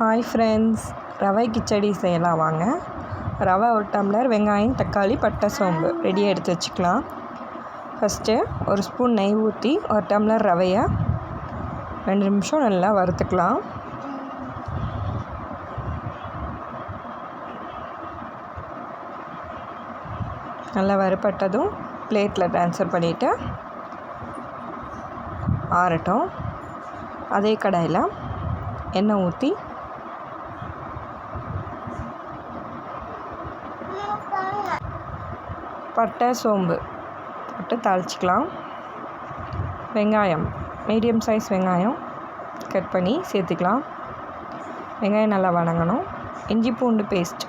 Hi friends. ரவை கிச்சடி செய்யலாம் வாங்க. ரவை ஒரு டம்ளர் வெங்காயம் தக்காளி பட்டை சோம்பு. ரெடியாக எடுத்து வச்சுக்கலாம். ஃபஸ்ட்டு ஒரு ஸ்பூன் நெய் ஊற்றி ஒரு டம்ளர் ரவையை ரெண்டு நிமிஷம் நல்லா வறுத்துக்கலாம். நல்லா வறுப்பட்டதும் பிளேட்டில் ட்ரான்ஸ்ஃபர் பண்ணிவிட்டு ஆறட்டும். அதே கடாயில் எண்ணெய் ஊற்றி பட்டை சோம்பு போட்டு தாளிச்சிக்கலாம். வெங்காயம் மீடியம் சைஸ் வெங்காயம் கட் பண்ணி சேர்த்துக்கலாம். வெங்காயம் நல்லா வணங்கணும். இஞ்சி பூண்டு பேஸ்ட்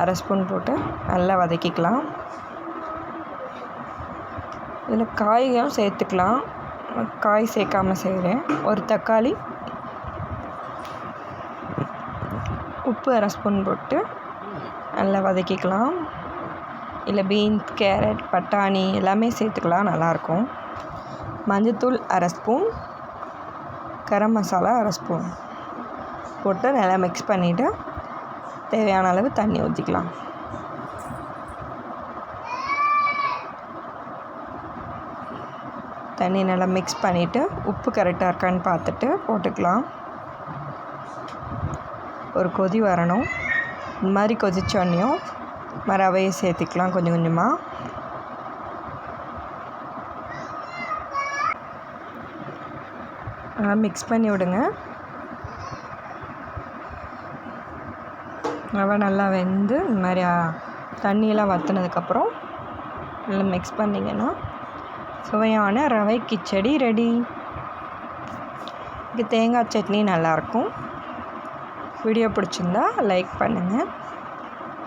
அரை ஸ்பூன் போட்டு நல்லா வதக்கிக்கலாம். இதில் காய்களும் சேர்த்துக்கலாம். காய் சேர்க்காம செய்கிறேன். ஒரு தக்காளி உப்பு அரை ஸ்பூன் போட்டு நல்லா வதக்கிக்கலாம். இல்லை பீன்ஸ் கேரட் பட்டாணி எல்லாமே சேர்த்துக்கலாம் நல்லாயிருக்கும். மஞ்சத்தூள் அரை ஸ்பூன். கரம் மசாலா அரை ஸ்பூன். போட்டு நல்லா மிக்ஸ் பண்ணிவிட்டு தேவையான அளவு தண்ணி ஊற்றிக்கலாம் தண்ணி நல்லா மிக்ஸ் பண்ணிவிட்டு உப்பு கரெக்டாக இருக்கான்னு பார்த்துட்டு போட்டுக்கலாம். ஒரு கொதி வரணும். இந்த மாதிரி கொதிச்சோடனையும் ரவையை சேர்த்துக்கலாம் கொஞ்சம் கொஞ்சமாக மிக்ஸ் பண்ணி விடுங்க. ரவை நல்லா வெந்து இந்த மாதிரி தண்ணியெல்லாம் வற்றினதுக்கப்புறம் நல்லா மிக்ஸ் பண்ணிங்கன்னா சுவையான ரவை கிச்சடி ரெடி. இது தேங்காய் சட்னி நல்லாயிருக்கும் வீடியோ பிடிச்சிருந்தா லைக் பண்ணுங்கள்